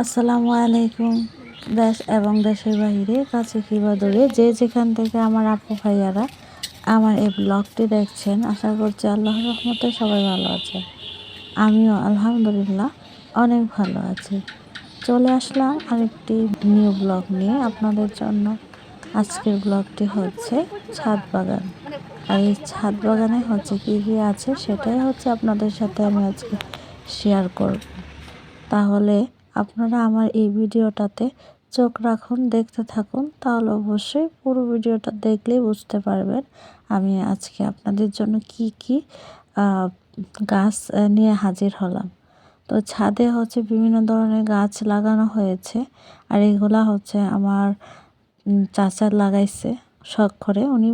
আসসালামু আলাইকুম দেশ এবং দেশের বাইরে, কাছে কিংবা দূরে, যে যেখান থেকে আমার আপু ভাইয়ারা আমার এই ব্লগটি দেখছেন, আশা করছি আল্লাহ রহমতে সবাই ভালো আছে। আমিও আলহামদুলিল্লাহ অনেক ভালো আছি। চলে আসলাম আরেকটি নিউ ব্লগ নিয়ে। আপনাদের জন্য আজকের ব্লগটি হচ্ছে ছাদ বাগান। আর এই ছাদ বাগানে হচ্ছে কী কী আছে সেটাই হচ্ছে আপনাদের সাথে আমি আজকে শেয়ার করব। তাহলে আপনারা আমার এই ভিডিওটাতে চোখ রাখুন দেখতে থাকুন তাহলে অবশ্যই পুরো ভিডিওটা দেখলেই বুঝতে পারবেন আমি আজকে আপনাদের জন্য কি কি গাছ নিয়ে হাজির হলাম। তো ছাদে হচ্ছে বিভিন্ন ধরনের গাছ লাগানো হয়েছে আর এগুলা হচ্ছে আমার উম, চাচা লাগাইছে শখ করে। উনি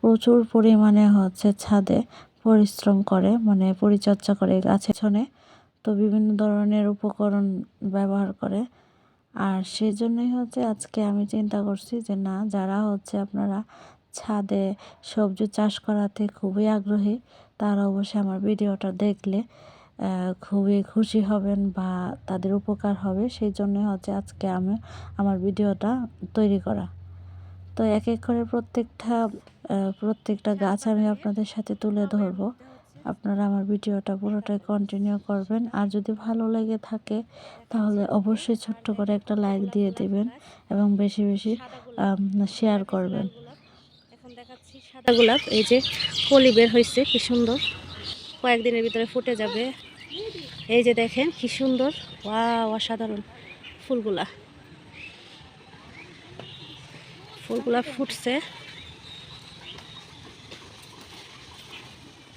প্রচুর পরিমাণে হচ্ছে ছাদে পরিশ্রম করে মানে পরিচর্যা করে গাছের পিছনে। তো বিভিন্ন ধরনের উপকরণ ব্যবহার করে। আর সেই জন্যই হচ্ছে আজকে আমি চিন্তা করছি যে না, যারা হচ্ছে আপনারা ছাদে সবজি চাষ করাতে খুবই আগ্রহী, তারা অবশ্যই আমার ভিডিওটা দেখলে খুবই খুশি হবেন বা তাদের উপকার হবে। সেই জন্যই হচ্ছে আজকে আমি আমার ভিডিওটা তৈরি করা। তো এক এক করে প্রত্যেকটা প্রত্যেকটা গাছ আমি আপনাদের সাথে তুলে ধরবো। আপনারা আমার ভিডিওটা পুরোটাই কন্টিনিউ করবেন। আর যদি ভালো লেগে থাকে, তাহলে অবশ্যই ছোট্ট করে একটা লাইক দিয়ে দিবেন এবং বেশি বেশি শেয়ার করবেন। এখন দেখাচ্ছি সাদা গোলাপ এই যে কলি বের হয়েছে কি সুন্দর। কয়েকদিনের ভিতরে ফুটে যাবে। এই যে দেখেন, কি সুন্দর। ওয়াও, অসাধারণ ফুলগুলা। ফুলগুলা ফুটছে।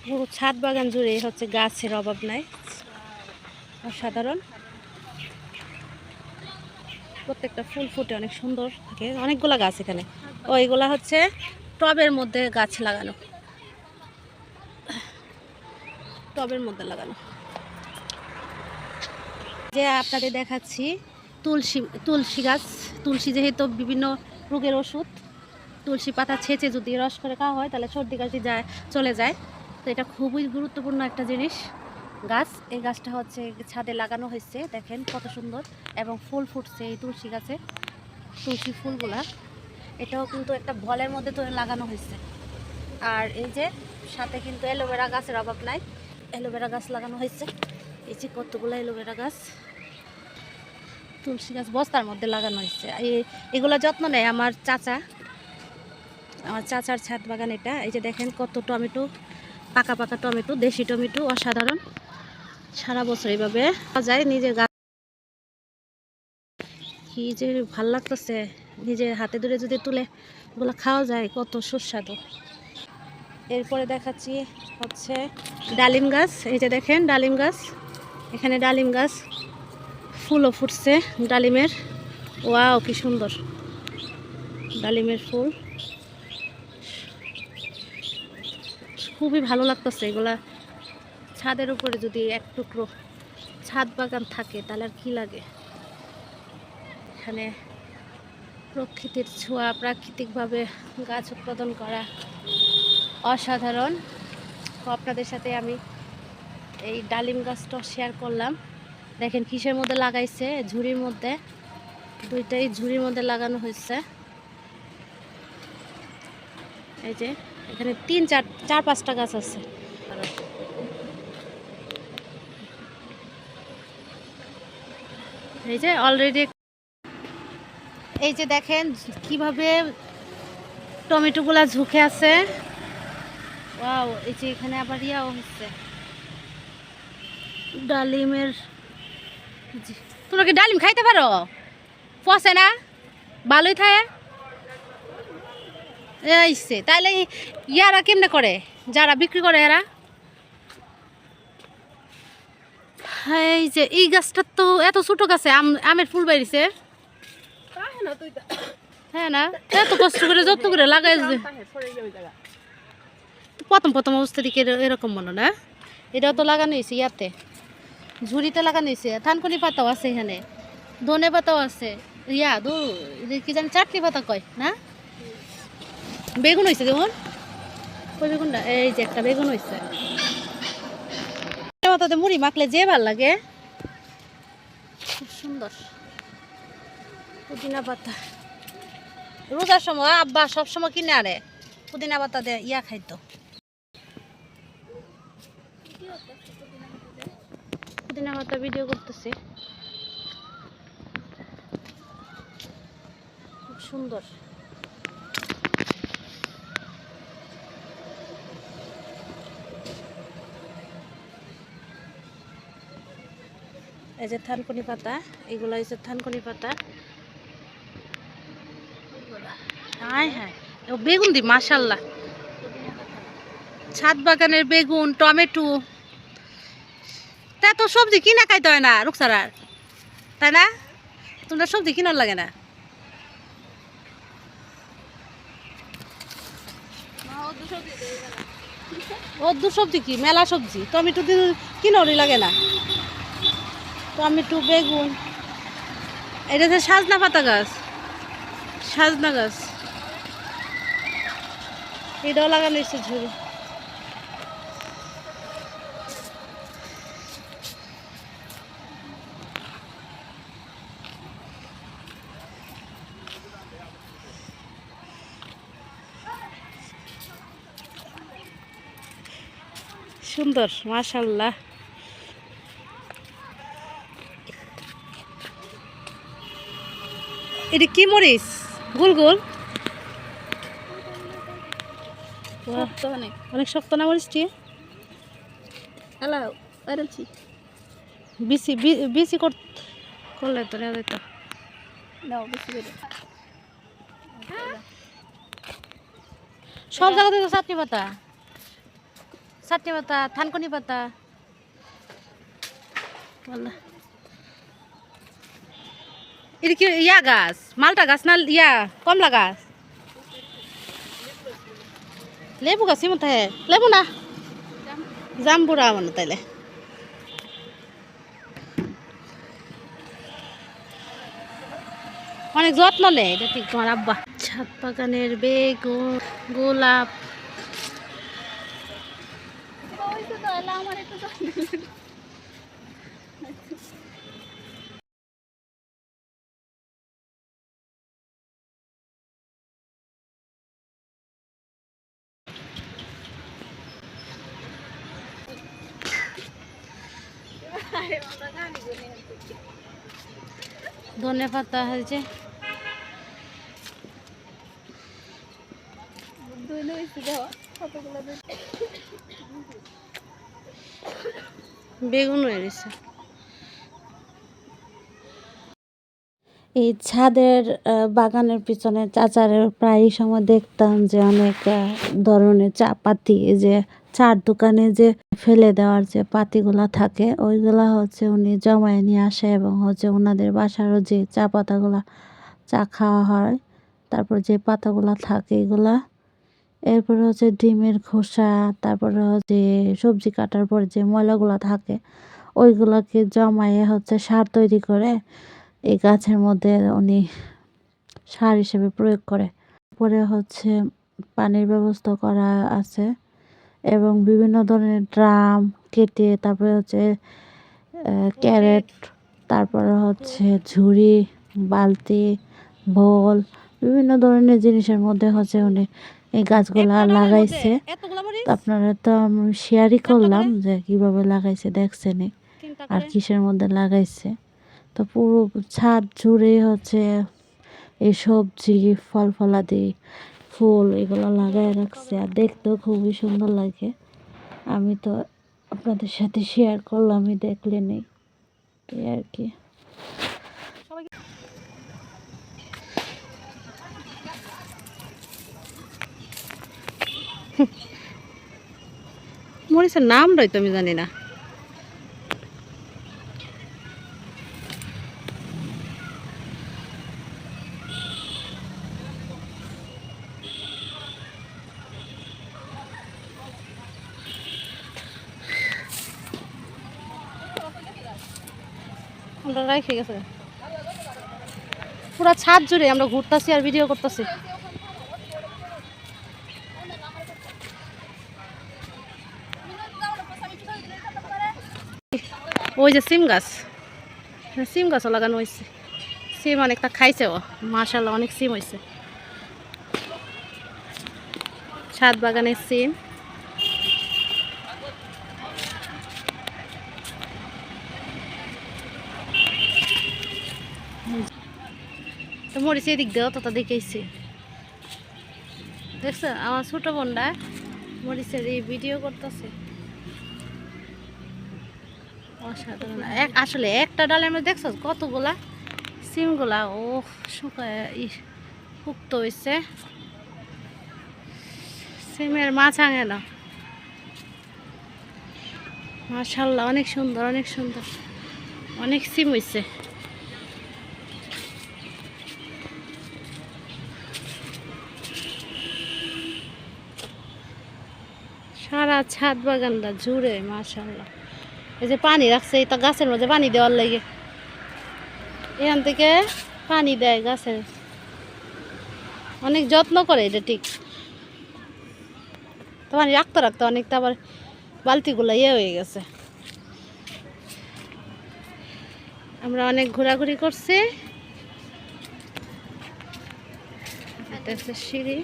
পুরো ছাদ বাগান জুড়ে হচ্ছে গাছের অভাব নাই। অসাধারণ। প্রত্যেকটা ফুল ফুটে অনেক সুন্দর থাকে। অনেকগুলা গাছ এখানে। ও এগুলা হচ্ছে টবের মধ্যে গাছ লাগানো। টবের মধ্যে লাগানো। যে আপনাদের দেখাচ্ছি তুলসী তুলসী গাছ। তুলসী যেহেতু বিভিন্ন রোগের ওষুধ, তুলসী পাতা ছেঁচে যদি রস করে খাওয়া হয়, তাহলে সর্দি কাশি যায়, চলে যায়। তো এটা খুবই গুরুত্বপূর্ণ একটা জিনিস। গাছ, এই গাছটা হচ্ছে ছাদে লাগানো হয়েছে, দেখেন কত সুন্দর। এবং ফুল ফুটছে এই তুলসী গাছে, তুলসী ফুলগুলা। এটাও কিন্তু একটা ভলের মধ্যে তো লাগানো হয়েছে। আর এই যে, সাথে কিন্তু অ্যালোভেরা গাছের অভাব নাই। অ্যালোভেরা গাছ লাগানো হয়েছে। এই যে কতগুলো অ্যালোভেরা গাছ। তুলসী গাছ বস্তার মধ্যে লাগানো হয়েছে। এই- এগুলো যত্ন নেয় আমার চাচা। আমার চাচার ছাদ বাগান এটা। এই যে দেখেন কত টমেটো। পাকা পাকা টমেটো, দেশি টমেটো, অসাধারণ। সারা বছর এইভাবে যায়, নিজের গাছ কি যে ভালো লাগতেছে। নিজের হাতে ধরে যদি তুলে ওগুলো খাওয়া যায়, কত সুস্বাদু। এরপরে দেখাচ্ছি হচ্ছে ডালিম গাছ। এই যে দেখেন, ডালিম গাছ। এখানে ডালিম গাছ ফুলও ফুটছে ডালিমের। ওয়াও, কি সুন্দর। ডালিমের ফুল। খুবই ভালো লাগতেছে, এগুলা ছাদের উপরে যদি এক টুকরো ছাদ বাগান থাকে, তাহলে আর কি লাগে? এখানে প্রকৃতির ছোঁয়া, প্রাকৃতিকভাবে গাছ উৎপাদন করা অসাধারণ। আপনাদের সাথে আমি এই ডালিম গাছটা শেয়ার করলাম। দেখেন কিসের মধ্যে লাগাইছে? ঝুড়ির মধ্যে। দুইটাই ঝুড়ির মধ্যে লাগানো হয়েছে। এই যে এখানে তিন, চার চার, পাঁচটা গাছ আছে। এই যে অলরেডি এই যে দেখেন কীভাবে টমেটোগুলা ঝুঁকে আছে। ওয়াও, এই যে এখানে আবার ইয়াও হচ্ছে। ডালিমের। তোমরা কি ডালিম খাইতে পারো? পচে না? ভালোই থাকে। এইছে তাহলে ইয়ারা কেমনে করে? যারা বিক্রি করে এরা? এই যে এই গাছটা তো এত ছোট গাছে, আম, আমের ফুল বেরিয়েছে। হ্যাঁ না, এত কষ্ট করে যত্ন করে লাগাই প্রথম প্রথম অবস্থা থেকে এরকম মনে না? এটাও তো লাগানো হয়েছে ইয়াতে। ঝুড়িতে লাগানো হয়েছে, থানকুনি পাতাও আছে এখানে। ধনে পাতাও আছে। ইয়া, দু কি জানি চাটনি পাতা কয়, না? বেগুন হয়েছে দেখুন ওই বেগুনটা এই যে একটা বেগুন হয়েছে পাতাতে মুড়ি মাখলে যে ভালো লাগে। খুব সুন্দর। পুদিনা পাতা। রোজার সময় আব্বা সব সময় কিনে আরে পুদিনা পাতা দিয়ে ইয়া খাইতো। পুদিনা পাতা ভিডিও করতেছি। খুব সুন্দর। এই যে থানকুনি পাতা, এগুলো হচ্ছে থানকুনি পাতা। হ্যাঁ হ্যাঁ বেগুন দি, মাশাল্লাহ। ছাদ বাগানের বেগুন, টমেটো। তা তো সবজি কিনা খাইতে হয় না রুকসারার তাই না? তোমরা সবজি কিনার লাগে না। ও দু সবজি কি? মেলা সবজি। টমেটো কিনোরই লাগে না। টমেটো, বেগুন। এটা হচ্ছে সাজনা পাতা গাছ। সাজনা গাছ। এটাও লাগানো হয়েছে ঝুড়ি। সুন্দর, মাশাল্লাহ। এটা কি মরিচ? গোল গোল। অনেক। শক্ত না মরিচটি? বিসি করলে তো নেওয়া যেত সব জায়গাতে তো চাটনি পাতা। চাটনি পাতা থানকুনি পাতা। বললা। এটা ইয়া গাছ? মালটা গাছ না ইয়া কমলা গাছ? লেবু গাছ মতো হ্যাঁ লেবু না? জাম্বুরা মানে তাইলে। অনেক যত্ন নেই এটা ঠিক তোমার আব্বা। ছাদ বাগানের বেগুন, গোলাপ। আমার একটু ধনে পাতা হয়েছে। বেগুন হয়ে গেছে এই ছাদের বাগানের পিছনে চাচারের প্রায় সময় দেখতাম যে অনেক ধরনের চা পাতি যে চার দোকানে যে ফেলে দেওয়ার যে পাতিগুলা থাকে, ওইগুলা হচ্ছে উনি জমায় নিয়ে আসে এবং হচ্ছে ওনাদের বাসারও যে চা পাতাগুলা, চা খাওয়া হয়, তারপর যে পাতাগুলা থাকে এগুলা, এরপরে হচ্ছে ডিমের খোসা, তারপরে হচ্ছে সবজি কাটার পর যে ময়লাগুলো থাকে, ওইগুলোকে জমায়ে হচ্ছে সার তৈরি করে এই গাছের মধ্যে উনি সার হিসেবে প্রয়োগ করে। পরে হচ্ছে পানির ব্যবস্থা করা আছে এবং বিভিন্ন ধরনের ড্রাম কেটে তারপরে হচ্ছে ক্যারেট তারপরে হচ্ছে ঝুড়ি বালতি বল বিভিন্ন ধরনের জিনিসের মধ্যে হচ্ছে উনি এই গাছগুলা লাগাইছে। আপনারা তো আমি শেয়ারই করলাম যে কীভাবে লাগাইছে দেখছেনই। তিনটা আর কিসের মধ্যে লাগাইছে? তো পুরো ছাদ জুড়ে হচ্ছে এই সবজি, ফল ফলাদি, ফুল এগুলো লাগাই রাখছে আর দেখতেও খুবই সুন্দর লাগে। আমি তো আপনাদের সাথে শেয়ার করলামই, দেখলেনই। এই আর কি। মরিচের নামটাই তো আমি জানি না। আমরা রেখে গেছে। পুরা ছাদ জুড়ে আমরা ঘুরতাছি আর ভিডিও করতেছি। ওই যে সিম গাছ। সিম গাছও লাগানো হয়েছে সিম অনেকটা খাইছে ও। মাশাল্লাহ অনেক সিম হয়েছে ছাদ বাগানের সিম। তো মরিচ এদিক দেও তো তা দেখেছি দেখছ আমার ছোট বোনটা মরিচের এই ভিডিও করতেছে। এক আসলে একটা ডালের মধ্যে দেখছ, কতগুলা? সিমগুলা ও শুকায় পুক্ত হয়েছে সিমের মাছ আঙে না। মাশাল্লাহ, অনেক সুন্দর অনেক সুন্দর। অনেক সিম হয়েছে সারা ছাদ বাগানটা জুড়ে মাশাল্লাহ এই যে পানি রাখছে এটা গাছের মধ্যে পানি দেওয়ার লাগে। এখান থেকে পানি দেয় গাছের। অনেক যত্ন করে এটা ঠিক। তো পানি রাখতে রাখতে অনেকটা আবার বালতিগুলো ইয়ে হয়ে গেছে। আমরা অনেক ঘোরাঘুরি করছি। সিঁড়ি।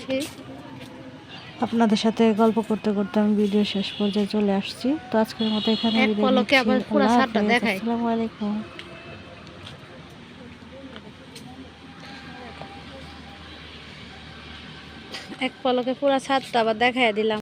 সিঁড়ি। আপনাদের সাথে গল্প করতে করতে আমি ভিডিও শেষ পর্যায়ে চলে আসছি। তো আজকের মতো এখানে এক পলকে আবার পুরা আল্লাহ ছাদটা দেখাই। আসসালামু আলাইকুম। এক পলকে পুরা ছাদটা আবার দেখাই দিলাম।